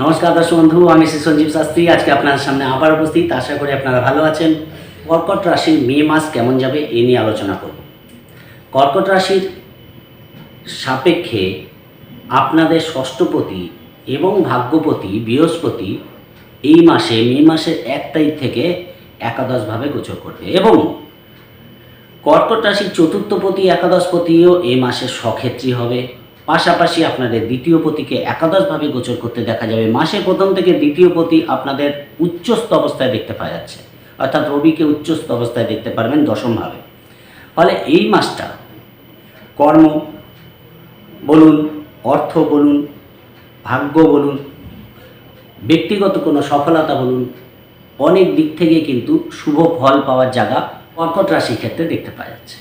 নমস্কার দর্শক বন্ধু, আমি শ্রী সঞ্জীব শাস্ত্রী। আজকে আপনার সামনে আবার উপস্থিত। আশা করি আপনারা ভালো আছেন। কর্কট রাশির মে মাস কেমন যাবে এ নিয়ে আলোচনা করব। কর্কট রাশির সাপেক্ষে আপনাদের ষষ্ঠপতি এবং ভাগ্যপতি বৃহস্পতি এই মাসে, মে মাসের এক তারিখ থেকে একাদশভাবে গোচর করবে এবং কর্কট রাশির চতুর্থপতি একাদশপতিও এই মাসে সক্ষেত্রী হবে। পাশাপাশি আপনাদের দ্বিতীয় পতিকে একাদশভাবে গোচর করতে দেখা যাবে। মাসের প্রথম থেকে দ্বিতীয় পতি আপনাদের উচ্চস্থ অবস্থায় দেখতে পাওয়া যাচ্ছে। অর্থাৎ রবিকে উচ্চস্থ অবস্থায় দেখতে পারবেন দশমভাবে। ফলে এই মাসটা কর্ম বলুন, অর্থ বলুন, ভাগ্য বলুন, ব্যক্তিগত কোনো সফলতা বলুন, অনেক দিক থেকে কিন্তু শুভ ফল পাওয়ার জায়গা কর্কট রাশির ক্ষেত্রে দেখতে পাওয়া যাচ্ছে।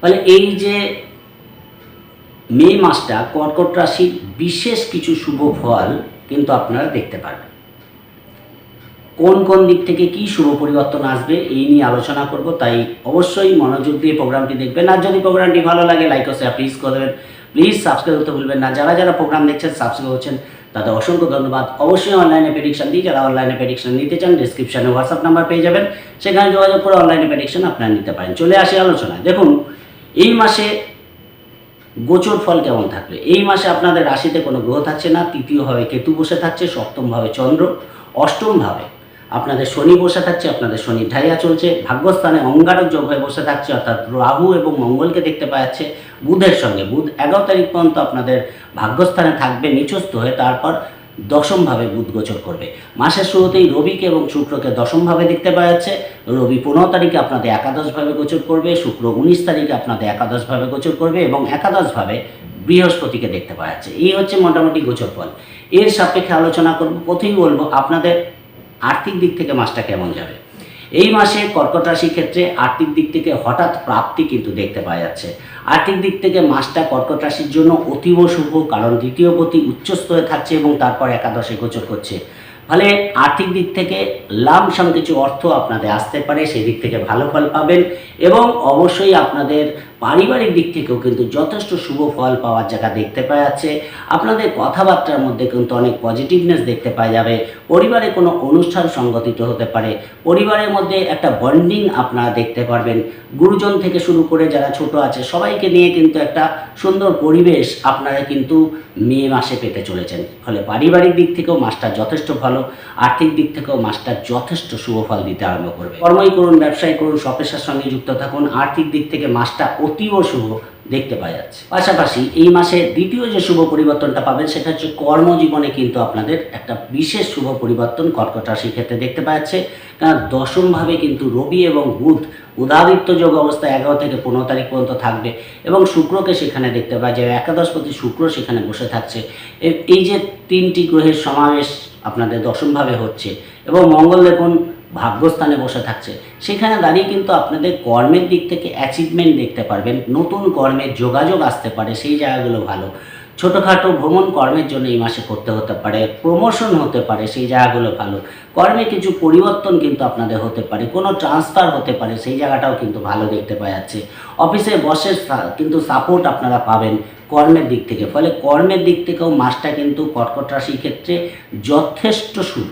ফলে এই যে মে মাসটা কর্কট রাশির বিশেষ কিছু শুভ ফল কিন্তু আপনারা দেখতে পারবেন। কোন কোন দিক থেকে কি শুভ পরিবর্তন আসবে এই নিয়ে আলোচনা করব, তাই অবশ্যই মনোযোগ দিয়ে প্রোগ্রামটি দেখবেন। আর যদি প্রোগ্রামটি ভালো লাগে লাইক ও শেয়ার প্লিজ করে দেবেন। প্লিজ সাবস্ক্রাইব করতে ভুলবেন না। যারা যারা প্রোগ্রাম দেখছেন সাবস্ক্রাইব করছেন, তাদের অসংখ্য ধন্যবাদ। অবশ্যই অনলাইনে প্রেডিকশন দিই যারা অনলাইনে প্রেডিকশন নিতে চান ডিসক্রিপশনে হোয়াটসঅ্যাপ নাম্বার পেয়ে যাবেন। সেখানে যোগাযোগ করে অনলাইনে প্রেডিকশন আপনারা নিতে পারেন। চলে আসি আলোচনায়। দেখুন, এই মাসে গোচর ফল কেমন থাকবে এই মাসে আপনাদের রাশিতে কোনো গ্রহ থাকছে না তৃতীয়ভাবে কেতু বসে থাকছে সপ্তমভাবে চন্দ্র অষ্টমভাবে আপনাদের শনি বসে থাকছে, আপনাদের শনি ঢাইয়া চলছে, ভাগ্যস্থানে অঙ্গারক যোগ হয়ে বসে থাকছে, অর্থাৎ রাহু এবং মঙ্গলকে দেখতে পাওয়া যাচ্ছে বুধের সঙ্গে। বুধ এগারো তারিখ পর্যন্ত আপনাদের ভাগ্যস্থানে থাকবে, নিচস্থ হয়ে তারপর দশমভাবে বুধ গোচর করবে। মাসের শুরুতেই রবিকে এবং শুক্রকে দশমভাবে দেখতে পাওয়া যাচ্ছে। রবি পনেরো তারিখে আপনাদের একাদশভাবে গোচর করবে, শুক্র উনিশ তারিখে আপনাদের একাদশভাবে গোচর করবে এবং একাদশভাবে বৃহস্পতিকে দেখতে পাওয়া যাচ্ছে। এই হচ্ছে মোটামুটি গোচর ফল। এর সাপেক্ষে আলোচনা করব, প্রথমেই বলব আপনাদের আর্থিক দিক থেকে মাসটা কেমন যাবে। এই মাসে কর্কট রাশির ক্ষেত্রে আর্থিক দিক থেকে হঠাৎ প্রাপ্তি কিন্তু দেখতে পাওয়া যাচ্ছে। আর্থিক দিক থেকে মাসটা কর্কট রাশির জন্য অতীব শুভ, কারণ দ্বিতীয় পতি হয়ে থাকছে এবং তারপর একাদশে গোচর করছে। ফলে আর্থিক দিক থেকে লামসাম কিছু অর্থ আপনাদের আসতে পারে সেই দিক থেকে ভালো ফল পাবেন এবং অবশ্যই আপনাদের পারিবারিক দিক থেকেও কিন্তু যথেষ্ট শুভ ফল পাওয়ার জায়গা দেখতে পাওয়া যাচ্ছে। আপনাদের কথাবার্তার মধ্যে কিন্তু অনেক পজিটিভনেস দেখতে পাওয়া যাবে। পরিবারে কোনো অনুষ্ঠান সংগঠিত হতে পারে। পরিবারের মধ্যে একটা বন্ডিং আপনারা দেখতে পারবেন। গুরুজন থেকে শুরু করে যারা ছোট আছে, সবাইকে নিয়ে কিন্তু একটা সুন্দর পরিবেশ আপনারা কিন্তু মে মাসে পেতে চলেছেন। ফলে পারিবারিক দিক থেকেও মাসটা যথেষ্ট ভালো, আর্থিক দিক থেকেও মাসটা যথেষ্ট শুভ ফল দিতে আরম্ভ করবে। কর্মই করুন, ব্যবসায় করুন সপেশার সঙ্গে যুক্ত থাকুন, আর্থিক দিক থেকে মাসটা অতীব শুভ দেখতে পাওয়া যাচ্ছে। পাশাপাশি এই মাসে দ্বিতীয় যে শুভ পরিবর্তনটা পাবেন, সেটা হচ্ছে কর্মজীবনে কিন্তু আপনাদের একটা বিশেষ শুভ পরিবর্তন কর্কট রাশির ক্ষেত্রে দেখতে পাওয়া যাচ্ছে। কারণ দশমভাবে কিন্তু রবি এবং বুধ উদাদিত্য যোগ অবস্থা এগারো থেকে পনেরো তারিখ পর্যন্ত থাকবে এবং শুক্রকে সেখানে দেখতে পাওয়া যায়, একাদশপতি শুক্র সেখানে বসে থাকছে। এই যে তিনটি গ্রহের সমাবেশ আপনাদের দশমভাবে হচ্ছে এবং মঙ্গল দেখুন ভাগ্যস্থানে বসে থাকছে। সেখানে দাঁড়িয়ে কিন্তু আপনাদের কর্মের দিক থেকে অ্যাচিভমেন্ট দেখতে পারবেন। নতুন কর্মের যোগাযোগ আসতে পারে, সেই জায়গাগুলো ভালো। ছোটোখাটো ভ্রমণ কর্মের জন্য এই মাসে করতে হতে পারে প্রমোশন হতে পারে, সেই জায়গাগুলো ভালো। কর্মে কিছু পরিবর্তন কিন্তু আপনাদের হতে পারে, কোনো ট্রান্সফার হতে পারে, সেই জায়গাটাও কিন্তু ভালো দেখতে পাওয়া যাচ্ছে। অফিসে বসের কিন্তু সাপোর্ট আপনারা পাবেন কর্মের দিক থেকে। ফলে কর্মের দিক থেকেও মাসটা কিন্তু কর্কট রাশির ক্ষেত্রে যথেষ্ট শুভ।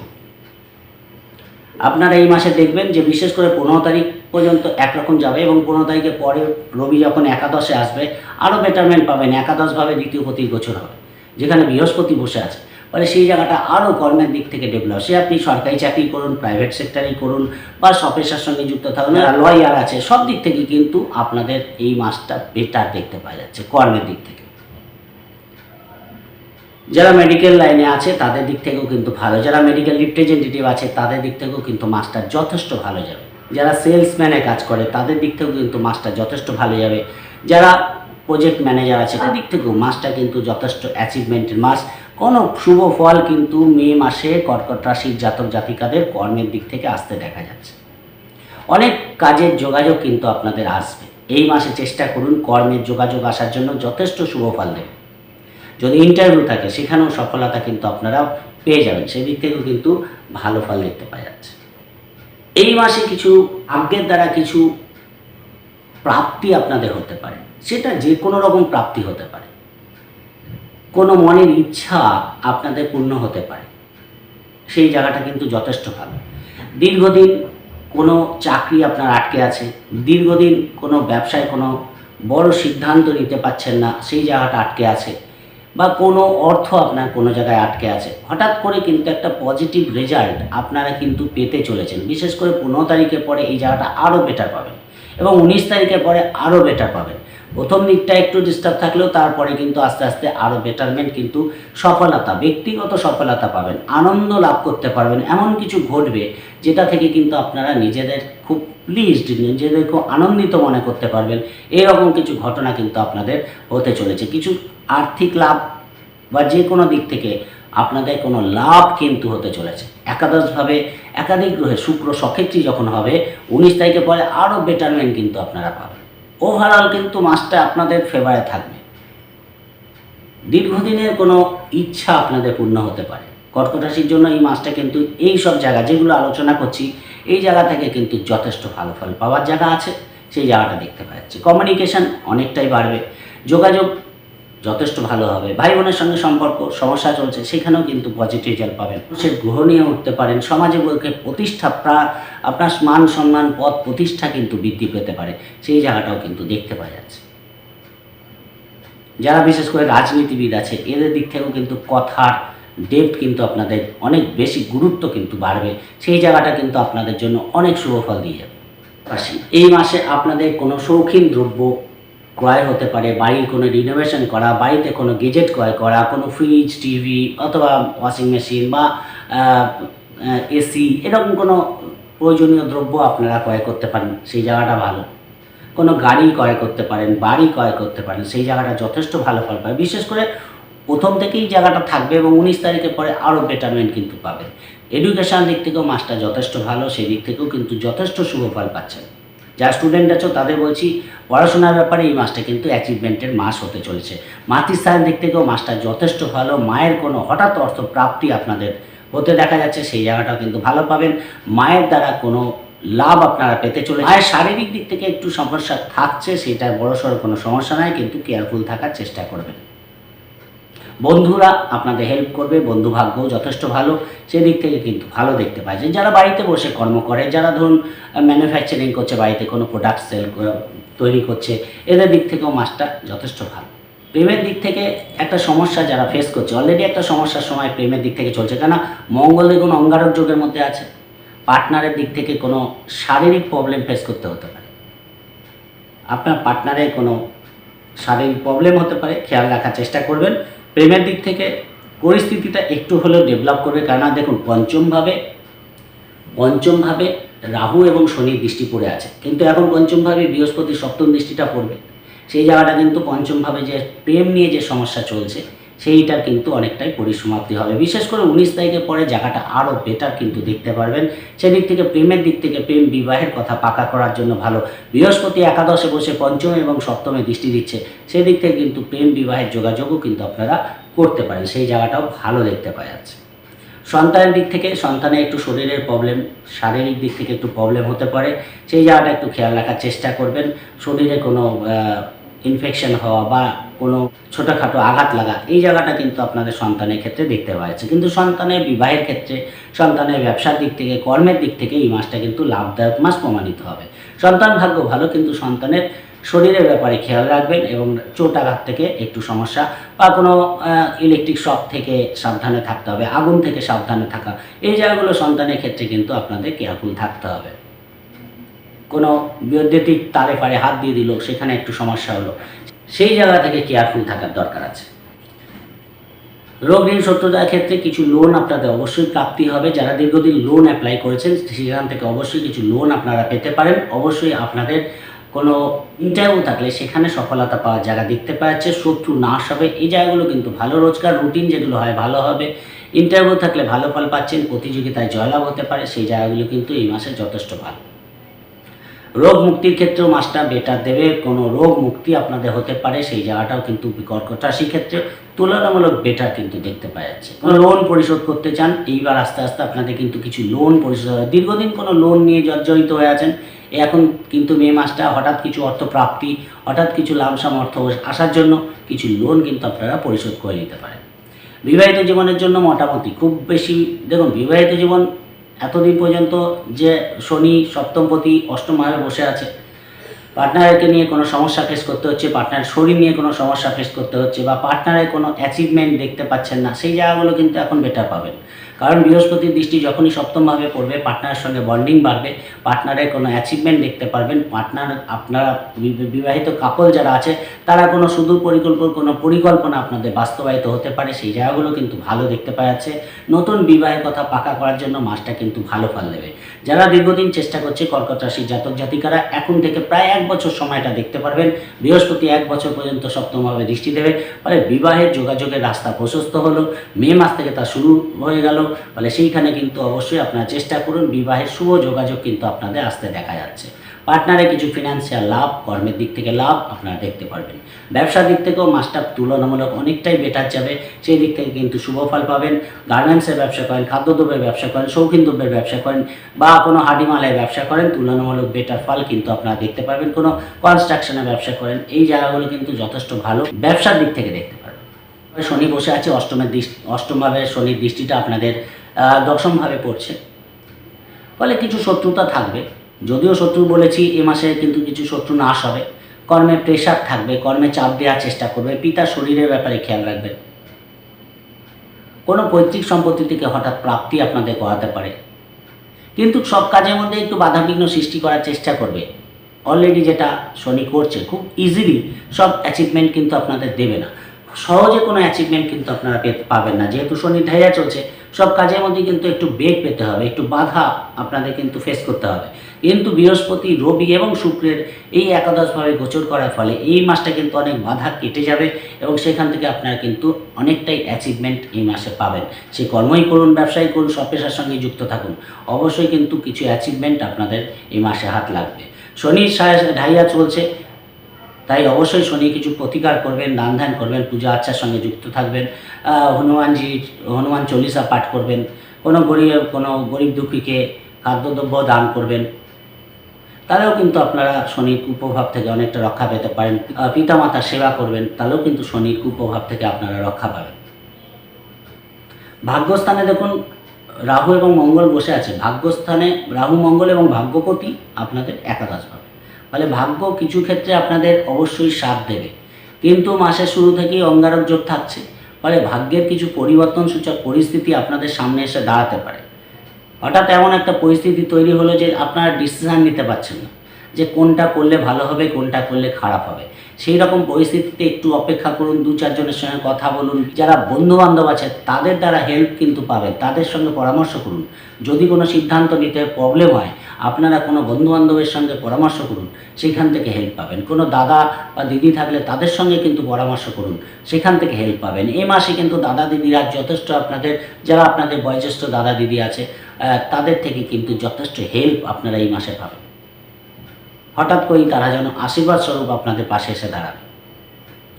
আপনারা এই মাসে দেখবেন যে বিশেষ করে পনেরো তারিখ পর্যন্ত একরকম যাবে এবং পনেরো তারিখের পরে রবি যখন একাদশে আসবে, আরও বেটারমেন্ট পাবেন, একাদশভাবে দ্বিতীয় পতি গোচর হবে, যেখানে বৃহস্পতি বসে আছে। ফলে সেই জায়গাটা আরও কর্মের দিক থেকে ডেভেলপ সে আপনি সরকারি চাকরি করুন প্রাইভেট সেক্টরেই করুন, বা সপেশার সঙ্গে যুক্ত থাকুন লয়ার আছে, সব দিক থেকে কিন্তু আপনাদের এই মাসটা বেটার দেখতে পাওয়া যাচ্ছে কর্মের দিক থেকে। যারা মেডিকেল লাইনে আছে, তাদের দিক থেকেও কিন্তু ভালো। যারা মেডিকেল রিপ্রেজেন্টেটিভ আছে, তাদের দিক থেকেও কিন্তু মাসটা যথেষ্ট ভালো যাবে। যারা সেলসম্যানে কাজ করে, তাদের দিক থেকেও কিন্তু মাসটা যথেষ্ট ভালো যাবে। যারা প্রজেক্ট ম্যানেজার আছে, তাদের দিক থেকেও মাসটা কিন্তু যথেষ্ট অ্যাচিভমেন্টের মাস। কোনো শুভ ফল কিন্তু মে মাসে কর্কট রাশির জাতক জাতিকাদের কর্মের দিক থেকে আসতে দেখা যাচ্ছে। অনেক কাজের যোগাযোগ কিন্তু আপনাদের আসবে। এই মাসে চেষ্টা করুন কর্মের যোগাযোগ আসার জন্য যথেষ্ট শুভ ফল দেবে। যদি ইন্টারভিউ থাকে, সেখানেও সফলতা কিন্তু আপনারা পেয়ে যাবেন। সেদিক থেকেও কিন্তু ভালো ফল দেখতে পাওয়া যাচ্ছে। এই মাসে কিছু ভাগ্যের দ্বারা কিছু প্রাপ্তি আপনাদের হতে পারে। সেটা যে কোনো রকম প্রাপ্তি হতে পারে। কোনো মনের ইচ্ছা আপনাদের পূর্ণ হতে পারে। সেই জায়গাটা কিন্তু যথেষ্ট ভালো। দীর্ঘদিন কোনো চাকরি আপনার আটকে আছে, দীর্ঘদিন কোনো ব্যবসায় কোনো বড় সিদ্ধান্ত নিতে পারছেন না, সেই জায়গাটা আটকে আছে। বা কোনো অর্থ আপনার কোনো জায়গায় আটকে আছে। হঠাৎ করে কিন্তু একটা পজিটিভ রেজাল্ট আপনারা কিন্তু পেতে চলেছেন। বিশেষ করে পনেরো তারিখের পরে এই জায়গাটা আরও বেটার পাবেন এবং উনিশ তারিখের পরে আরও বেটার পাবেন। প্রথম দিকটা একটু ডিস্টার্ব থাকলেও তারপরে কিন্তু আস্তে আস্তে আরও বেটারমেন্ট কিন্তু সফলতা, ব্যক্তিগত সফলতা পাবেন, আনন্দ লাভ করতে পারবেন। এমন কিছু ঘটবে যেটা থেকে কিন্তু আপনারা নিজেদের খুব প্লিজড নিজেদের খুব আনন্দিত মনে করতে পারবেন। এরকম কিছু ঘটনা কিন্তু আপনাদের হতে চলেছে। কিছু আর্থিক লাভ বা যে কোনো দিক থেকে আপনাদের কোনো লাভ কিন্তু হতে চলেছে। একাদশভাবে একাধিক গ্রহে শুক্র সক্ষেত্রী যখন হবে, উনিশ তারিখের পরে আরও বেটারমেন্ট কিন্তু আপনারা পাবেন। ওভারঅল কিন্তু মাসটা আপনাদের ফেভারে থাকবে। দীর্ঘদিনের কোনো ইচ্ছা আপনাদের পূর্ণ হতে পারে। কর্কট রাশির জন্য এই মাসটা কিন্তু এই সব জায়গা যেগুলো আলোচনা করছি, এই জায়গা থেকে কিন্তু যথেষ্ট ভালো ফল পাওয়ার জায়গা আছে। সেই জায়গাটা দেখতে পাচ্ছি কমিউনিকেশন অনেকটাই বাড়বে। যোগাযোগ যথেষ্ট ভালো হবে। ভাই বোনের সঙ্গে সম্পর্ক, সমস্যা চলছে, সেখানেও কিন্তু পজিটিভ রেজাল্ট পাবেন। সে গ্রহ নিয়ে উঠতে পারেন। সমাজে বলতে প্রতিষ্ঠা প্রা- আপনার মান সম্মান পদ প্রতিষ্ঠা কিন্তু বৃদ্ধি পেতে পারে। সেই জায়গাটাও কিন্তু দেখতে পাওয়া যাচ্ছে। যারা বিশেষ করে রাজনীতিবিদ আছে, এদের দিক থেকেও কিন্তু কথার ডেপথ কিন্তু আপনাদের অনেক বেশি গুরুত্ব কিন্তু বাড়বে। সেই জায়গাটা কিন্তু আপনাদের জন্য অনেক শুভ ফল দিয়ে যাবে। এই মাসে আপনাদের কোনো শৌখিন দ্রব্য ক্রয় হতে পারে বাড়ির কোনো রিনোভেশন করা বাড়িতে কোনো গেজেট ক্রয় করা কোনো ফ্রিজ টিভি অথবা ওয়াশিং মেশিন বা এসি এরকম কোনো প্রয়োজনীয় দ্রব্য আপনারা ক্রয় করতে পারেন সেই জায়গাটা ভালো কোনো গাড়ি ক্রয় করতে পারেন বাড়ি ক্রয় করতে পারেন সেই জায়গাটা যথেষ্ট ভালো ফল পাবে বিশেষ করে প্রথম থেকেই জায়গাটা থাকবে এবং উনিশ তারিখের পরে আরও বেটারমেন্ট কিন্তু পাবে এডুকেশান দিক থেকেও মাসটা যথেষ্ট ভালো সেই দিক থেকেও কিন্তু যথেষ্ট শুভ ফল পাচ্ছেন যারা স্টুডেন্ট আছো, তাদের বলছি, পড়াশোনার ব্যাপারে এই মাসটা কিন্তু অ্যাচিভমেন্টের মাস হতে চলেছে। মাতৃস্থানের দিক থেকেও মাসটা যথেষ্ট ভালো। মায়ের কোনো হঠাৎ অর্থ প্রাপ্তি আপনাদের হতে দেখা যাচ্ছে, সেই জায়গাটাও কিন্তু ভালো পাবেন। মায়ের দ্বারা কোনো লাভ আপনারা পেতে চলে মায়ের শারীরিক দিক থেকে একটু সমস্যা থাকছে, সেটা বড়সড় কোনো সমস্যা নয়, কিন্তু কেয়ারফুল থাকার চেষ্টা করবেন। বন্ধুরা আপনাদের হেল্প করবে, বন্ধু ভাগ্যও যথেষ্ট ভালো। সেদিক থেকে কিন্তু ভালো দেখতে যে যারা বাড়িতে বসে কর্ম করে, যারা ধরুন ম্যানুফ্যাকচারিং করছে, বাড়িতে কোনো প্রোডাক্ট সেল তৈরি করছে, এদের দিক থেকেও মাসটা যথেষ্ট ভালো। প্রেমের দিক থেকে একটা সমস্যা যারা ফেস করছে অলরেডি একটা সমস্যার সময় প্রেমের দিক থেকে চলছে। কেন মঙ্গল দেখুন অঙ্গারক যোগের মধ্যে আছে। পার্টনারের দিক থেকে কোনো শারীরিক প্রবলেম ফেস করতে হতে পারে। আপনার পার্টনারের কোনো শারীরিক প্রবলেম হতে পারে, খেয়াল রাখার চেষ্টা করবেন। প্রেমের দিক থেকে পরিস্থিতিটা একটু হলেও ডেভেলপ করবে। কেননা দেখুন, পঞ্চমভাবে পঞ্চমভাবে রাহু এবং শনির দৃষ্টি পড়ে আছে। কিন্তু এখন পঞ্চমভাবে বৃহস্পতি সপ্তম দৃষ্টিটা পড়বে। সেই জায়গাটা কিন্তু পঞ্চমভাবে যে প্রেম নিয়ে যে সমস্যা চলছে সেইটার কিন্তু অনেকটাই পরিসমাপ্তি হবে। বিশেষ করে উনিশ তারিখের পরে জায়গাটা আরও বেটার কিন্তু দেখতে পারবেন। সেদিক থেকে প্রেমের দিক থেকে প্রেম বিবাহের কথা পাকা করার জন্য ভালো। বৃহস্পতি একাদশে বসে পঞ্চম এবং সপ্তমে দৃষ্টি দিচ্ছে। সেদিক থেকে কিন্তু প্রেম বিবাহের যোগাযোগও কিন্তু আপনারা করতে পারেন। সেই জায়গাটাও ভালো দেখতে পাওয়া যাচ্ছে। সন্তানের দিক থেকে সন্তানের একটু শরীরের প্রবলেম শারীরিক দিক থেকে একটু প্রবলেম হতে পারে। সেই জায়গাটা একটু খেয়াল রাখার চেষ্টা করবেন। শরীরে কোনো ইনফেকশন হওয়া বা কোনো ছোটোখাটো আঘাত লাগা, এই জায়গাটা কিন্তু আপনাদের সন্তানের ক্ষেত্রে দেখতে পাওয়া যাচ্ছে কিন্তু সন্তানের বিবাহের ক্ষেত্রে, সন্তানের ব্যবসার দিক থেকে, কর্মের দিক থেকে এই মাসটা কিন্তু লাভদায়ক মাস প্রমাণিত হবে। সন্তান ভাগ্য ভালো, কিন্তু সন্তানের শরীরের ব্যাপারে খেয়াল রাখবেন এবং চোট আঘাত থেকে একটু সমস্যা বা কোনো ইলেকট্রিক শক থেকে সাবধানে থাকতে হবে, আগুন থেকে সাবধানে থাকা, এই জায়গাগুলো সন্তানের ক্ষেত্রে কিন্তু আপনাদের কেয়ারফুল থাকতে হবে। কোনো বৈদ্যুতিক তারে পারে হাত দিয়ে দিল, সেখানে একটু সমস্যা হলো সেই জায়গা থেকে কেয়ারফুল থাকার দরকার আছে? রোগ ঋণ শত্রুতার ক্ষেত্রে কিছু লোন আপনাদের অবশ্যই প্রাপ্তি হবে। যারা দীর্ঘদিন লোন অ্যাপ্লাই করেছেন, সেখান থেকে অবশ্যই কিছু লোন আপনারা পেতে পারেন। অবশ্যই আপনাদের কোনো ইন্টারভিউ থাকলে সেখানে সফলতা পাওয়ার জায়গা দেখতে পাওয়া যাচ্ছে। শত্রু নাশ হবে। এই জায়গাগুলো কিন্তু ভালো রোজগার রুটিন যেগুলো হয় ভালো হবে। ইন্টারভিউ থাকলে ভালো ফল পাচ্ছেন, প্রতিযোগিতায় জয়লাভ হতে পারে। সেই জায়গাগুলো কিন্তু এই মাসে যথেষ্ট ভালো। রোগ মুক্তির ক্ষেত্রেও মাসটা বেটার দেবে, কোনো রোগ মুক্তি আপনাদের হতে পারে, সেই জায়গাটাও কিন্তু কর্কট রাশির ক্ষেত্রে তুলনামূলক বেটার কিন্তু দেখতে পাওয়া যাচ্ছে। কোনো লোন পরিশোধ করতে চান, এইবার আস্তে আস্তে আপনাদের কিন্তু কিছু লোন পরিশোধ হবে। দীর্ঘদিন কোনো লোন নিয়ে জর্জরিত হয়ে আছেন, এখন কিন্তু মে মাসটা হঠাৎ কিছু অর্থ প্রাপ্তি হঠাৎ কিছু লামসাম অর্থ আসার জন্য কিছু লোন কিন্তু আপনারা পরিশোধ করে নিতে পারেন। বিবাহিত জীবনের জন্য মোটামুটি খুব বেশি। দেখুন, বিবাহিত জীবন এতদিন পর্যন্ত যে শনি সপ্তমপতি অষ্টমভাবে বসে আছে পার্টনারকে নিয়ে কোনো সমস্যা ফেস করতে হচ্ছে পার্টনার শরীর নিয়ে কোনো সমস্যা ফেস করতে হচ্ছে বা পার্টনারের কোনো অ্যাচিভমেন্ট দেখতে পাচ্ছেন না, সেই জায়গাগুলো কিন্তু এখন বেটার পাবেন। কারণ বৃহস্পতির দৃষ্টি যখনই সপ্তমভাবে পড়বে পার্টনারের সঙ্গে বন্ডিং বাড়বে পার্টনারের কোনো অ্যাচিভমেন্ট দেখতে পারবেন। পার্টনার আপনারা বিবাহিত কাপল যারা আছে, তারা কোনো সুদূর পরিকল্পনা কোনো পরিকল্পনা আপনাদের বাস্তবায়িত হতে পারে। সেই জায়গাগুলো কিন্তু ভালো দেখতে পাওয়া যাচ্ছে। নতুন বিবাহের কথা পাকা করার জন্য মাসটা কিন্তু ভালো ফল দেবে। যারা দীর্ঘদিন চেষ্টা করছে, কর্কট রাশির জাতক জাতিকারা, এখন থেকে প্রায় এক বছর সময়টা দেখতে পারবেন। বৃহস্পতি এক বছর পর্যন্ত সপ্তমভাবে দৃষ্টি দেবে। ফলে বিবাহের যোগাযোগের রাস্তা প্রশস্ত হলো। মে মাস থেকে তা শুরু হয়ে গেল। ফলে সেইখানে কিন্তু অবশ্যই আপনারা চেষ্টা করুন। বিবাহের শুভ যোগাযোগ কিন্তু আপনাদের আসতে দেখা যাচ্ছে। পার্টনারে কিছু ফিনান্সিয়াল লাভ, কর্মের দিক থেকে লাভ আপনারা দেখতে পারবেন। ব্যবসার দিক থেকেও মাসটা তুলনামূলক অনেকটাই বেটার যাবে। সেই দিক থেকে কিন্তু শুভ ফল পাবেন। গার্মেন্টসের ব্যবসা করেন, খাদ্যদ্রব্যের ব্যবসা করেন শৌখিন দ্রব্যের ব্যবসা করেন বা কোনো হাডিমালের ব্যবসা করেন, তুলনামূলক বেটার ফল কিন্তু আপনারা দেখতে পারবেন। কোনো কনস্ট্রাকশনের ব্যবসা করেন, এই জায়গাগুলো কিন্তু যথেষ্ট ভালো। ব্যবসার দিক থেকে দেখতে পারবেন। শনি বসে আছে অষ্টমের দৃষ্টি অষ্টমভাবে শনির দৃষ্টিটা আপনাদের দশমভাবে পড়ছে। ফলে কিছু শত্রুতা থাকবে। যদিও শত্রু বলেছি, এ মাসে কিন্তু কিছু শত্রু নাশ হবে। কর্মে প্রেশার থাকবে, কর্মে চাপ দেওয়ার চেষ্টা করবে, পিতার শরীরের ব্যাপারে খেয়াল রাখবেন কোনো পৈতৃক সম্পত্তি থেকে হঠাৎ প্রাপ্তি আপনাদের করাতে পারে। কিন্তু সব কাজের মধ্যে একটু বাধাবিঘ্ন সৃষ্টি করার চেষ্টা করবে। অলরেডি যেটা শনি করছে, খুব ইজিলি সব অ্যাচিভমেন্ট কিন্তু আপনাদের দেবে না। সহজে কোনো অ্যাচিভমেন্ট কিন্তু আপনারা পাবেন না। যেহেতু শনি ঢাইয়া চলছে সব কাজের মধ্যে কিন্তু একটু বেগ পেতে হবে, একটু বাধা আপনাদের কিন্তু ফেস করতে হবে। কিন্তু বৃহস্পতি, রবি এবং শুক্রের এই একাদশভাবে গোচর করার ফলে এই মাসটা কিন্তু অনেক বাধা কেটে যাবে এবং সেখান থেকে আপনারা কিন্তু অনেকটাই অ্যাচিভমেন্ট এই মাসে পাবেন। সে কর্মই করুন ব্যবসায়ী করুন, সব পেশার সঙ্গে যুক্ত থাকুন। অবশ্যই কিন্তু কিছু অ্যাচিভমেন্ট আপনাদের এই মাসে হাত লাগবে। শনির ঢাইয়া চলছে তাই অবশ্যই শনি কিছু প্রতিকার করবেন, দান ধ্যান করবেন, পূজা আর্চার সঙ্গে যুক্ত থাকবেন হনুমানজি, হনুমান চল্লিশা পাঠ করবেন, কোনো গরিব কোনো গরিব দুঃখীকে খাদ্যদ্রব্য দান করবেন। তাহলেও কিন্তু আপনারা শনির কুপ্রভাব থেকে অনেকটা রক্ষা পেতে পারেন। পিতামাতার সেবা করবেন, তাহলেও কিন্তু শনির কুপ্রভাব থেকে আপনারা রক্ষা পাবেন। ভাগ্যস্থানে দেখুন, রাহু এবং মঙ্গল বসে আছে। ভাগ্যস্থানে রাহু, মঙ্গল এবং ভাগ্যপতি আপনাদের একাদশ ভাবে। ফলে ভাগ্য কিছু ক্ষেত্রে আপনাদের অবশ্যই সাথ দেবে। কিন্তু মাসের শুরু থেকেই অঙ্গারক যোগ থাকছে। ফলে ভাগ্যের কিছু পরিবর্তন সূচক পরিস্থিতি আপনাদের সামনে এসে দাঁড়াতে পারে। হঠাৎ এমন একটা পরিস্থিতি তৈরি হলো যে আপনারা ডিসিশান নিতে পারছেন না। যে কোনটা করলে ভালো হবে, কোনটা করলে খারাপ হবে। সেই রকম পরিস্থিতিতে একটু অপেক্ষা করুন, দু চারজনের সঙ্গে কথা বলুন। যারা বন্ধু বান্ধব আছে, তাদের দ্বারা হেল্প কিন্তু পাবেন। তাদের সঙ্গে পরামর্শ করুন। যদি কোনো সিদ্ধান্ত নিতে প্রবলেম হয়, আপনারা কোনো বন্ধু বান্ধবের সঙ্গে পরামর্শ করুন। সেখান থেকে হেল্প পাবেন। কোনো দাদা বা দিদি থাকলে তাদের সঙ্গে কিন্তু পরামর্শ করুন। সেখান থেকে হেল্প পাবেন। এ মাসে কিন্তু দাদা দিদিরা যথেষ্ট আপনাদের, যারা আপনাদের বয়োজ্যেষ্ঠ দাদা দিদি আছে তাদের থেকে কিন্তু যথেষ্ট হেল্প আপনারা এই মাসে পাবেন। হঠাৎ করেই তারা যেন আশীর্বাদ স্বরূপ আপনাদের পাশে এসে দাঁড়াবে।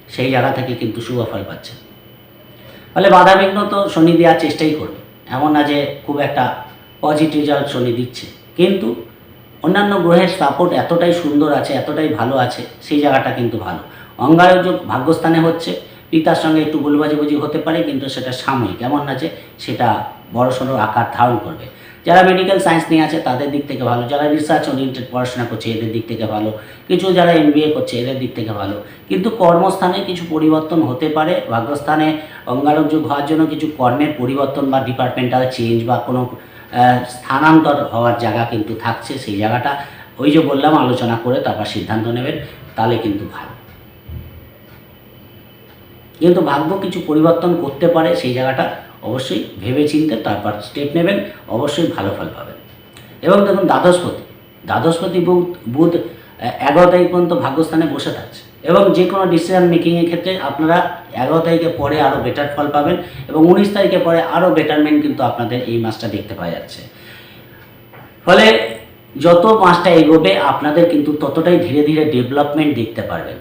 সেই জায়গা থেকে কিন্তু শুভ ফল পাচ্ছেন। ফলে বাধাবিঘ্ন তো শনি দেওয়ার চেষ্টাই করবে। এমন না যে খুব একটা পজিটিভ রেজাল্ট শনি দিচ্ছে। কিন্তু অন্যান্য গ্রহের সাপোর্ট এতটাই সুন্দর আছে, এতটাই ভালো আছে, সেই জায়গাটা কিন্তু ভালো। অঙ্গারযোগ ভাগ্যস্থানে হচ্ছে, পিতার সঙ্গে একটু বুলবাজিবুজি হতে পারে, কিন্তু সেটা সাময়িক। এমন না যে সেটা বড়সড় আকার ধারণ করবে। যারা মেডিকেল সায়েন্স নিয়ে আছে, তাদের দিক থেকে ভালো। যারা রিসার্চ ওরিয়েন্টেড পড়াশোনা করছে, এদের দিক থেকে ভালো। কিছু যারা এমবিএ করছে, এদের দিক থেকে ভালো। কিন্তু কর্মস্থানে কিছু পরিবর্তন হতে পারে। ভাগ্যস্থানে অঙ্গারক যোগ হওয়ার জন্য কিছু কর্মের পরিবর্তন বা ডিপার্টমেন্টাল চেঞ্জ বা কোনো স্থানান্তর হওয়ার জায়গা কিন্তু থাকছে সেই জায়গাটা। ওই যে বললাম, আলোচনা করে তারপর সিদ্ধান্ত নেবেন, তাহলে কিন্তু ভালো। কিন্তু ভাগ্য কিছু পরিবর্তন করতে পারে সেই জায়গাটা। অবশ্যই ভেবে চিনতে তারপর স্টেপ নেবেন, অবশ্যই ভালো ফল পাবেন। এবং দেখুন, দ্বাদশপতি দ্বাদশপতি বুধ বুধ এগারো তারিখ পর্যন্ত ভাগ্যস্থানে বসে থাকছে। এবং যে কোনো ডিসিশন মেকিংয়ের ক্ষেত্রে আপনারা এগারো তারিখে পরে আরও বেটার ফল পাবেন এবং উনিশ তারিখে পরে আরও বেটারমেন্ট কিন্তু আপনাদের এই মাসটা দেখতে পাওয়া যাচ্ছে। ফলে যত মাসটা এগোবে, আপনাদের কিন্তু ততটাই ধীরে ধীরে ডেভেলপমেন্ট দেখতে পারবেন।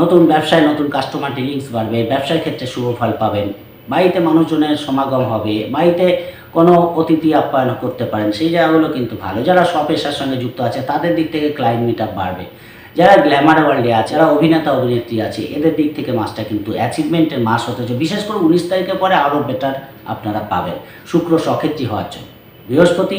নতুন ব্যবসায় নতুন কাস্টমার ডিলিংস বাড়বে, ব্যবসার ক্ষেত্রে শুভ ফল পাবেন। বাড়িতে মানুষজনের সমাগম হবে, বাড়িতে কোনো অতিথি আপ্যায়ন করতে পারেন, সেই জায়গাগুলো কিন্তু ভালো। যারা স্বপেশার সঙ্গে যুক্ত আছে, তাদের দিক থেকে ক্লায়েন্ট মিট বাড়বে। যারা গ্ল্যামার ওয়ার্ল্ডে আছে, যারা অভিনেতা, অভিনেত্রী আছে, এদের দিক থেকে মাসটা কিন্তু অ্যাচিভমেন্টের মাস হতে চলেছে। বিশেষ করে উনিশ তারিখের পরে আরও বেটার আপনারা পাবেন। শুক্র সক্ষেত্রী হওয়ার জন্য। বৃহস্পতি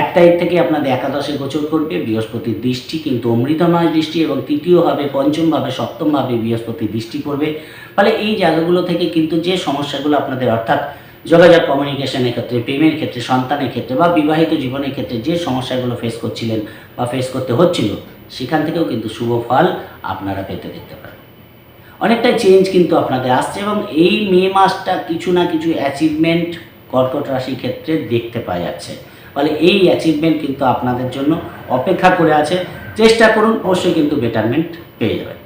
এক তারিখ থেকে আপনাদের একাদশে গোচর করবে বৃহস্পতির দৃষ্টি কিন্তু অমৃতময় দৃষ্টি এবং তৃতীয়ভাবে পঞ্চমভাবে সপ্তমভাবে বৃহস্পতির দৃষ্টি করবে ফলে এই জায়গাগুলো থেকে কিন্তু যে সমস্যাগুলো আপনাদের, অর্থাৎ যোগাযোগ কমিউনিকেশনের ক্ষেত্রে, প্রেমের ক্ষেত্রে, সন্তানের ক্ষেত্রে বা বিবাহিত জীবনের ক্ষেত্রে যে সমস্যাগুলো ফেস করছিলেন বা ফেস করতে হচ্ছিল, সেখান থেকেও কিন্তু শুভ ফল আপনারা পেতে দেখতে পারেন। অনেকটাই চেঞ্জ কিন্তু আপনাদের আসছে এবং এই মে মাসটা কিছু না কিছু অ্যাচিভমেন্ট কর্কট রাশির ক্ষেত্রে দেখতে পাওয়া যাচ্ছে। ফলে এই অ্যাচিভমেন্ট কিন্তু আপনাদের জন্য অপেক্ষা করে আছে। চেষ্টা করুন, অবশ্যই কিন্তু বেটারমেন্ট পেয়ে যাবেন।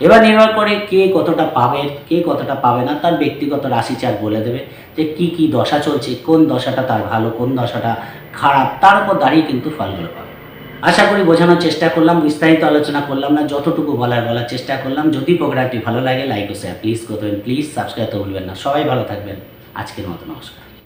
এবার নির্ভর করে কে কতটা পাবে, কে কতটা পাবে না, তার ব্যক্তিগত রাশি চার বলে দেবে যে কি কি দশা চলছে, কোন দশাটা তার ভালো, কোন দশাটা খারাপ, তার উপর দাঁড়িয়ে কিন্তু ফলগুলো পাবে। আশা করি বোঝানোর চেষ্টা করলাম, বিস্তারিত আলোচনা করলাম না, যতটুকু বলার বলার চেষ্টা করলাম। যদি প্রোগ্রামটি ভালো লাগে লাইক ও শেয়ার প্লিজ করবেন প্লিজ সাবস্ক্রাইব তো ভুলবেন না। সবাই ভালো থাকবেন। আজকের মতো নমস্কার।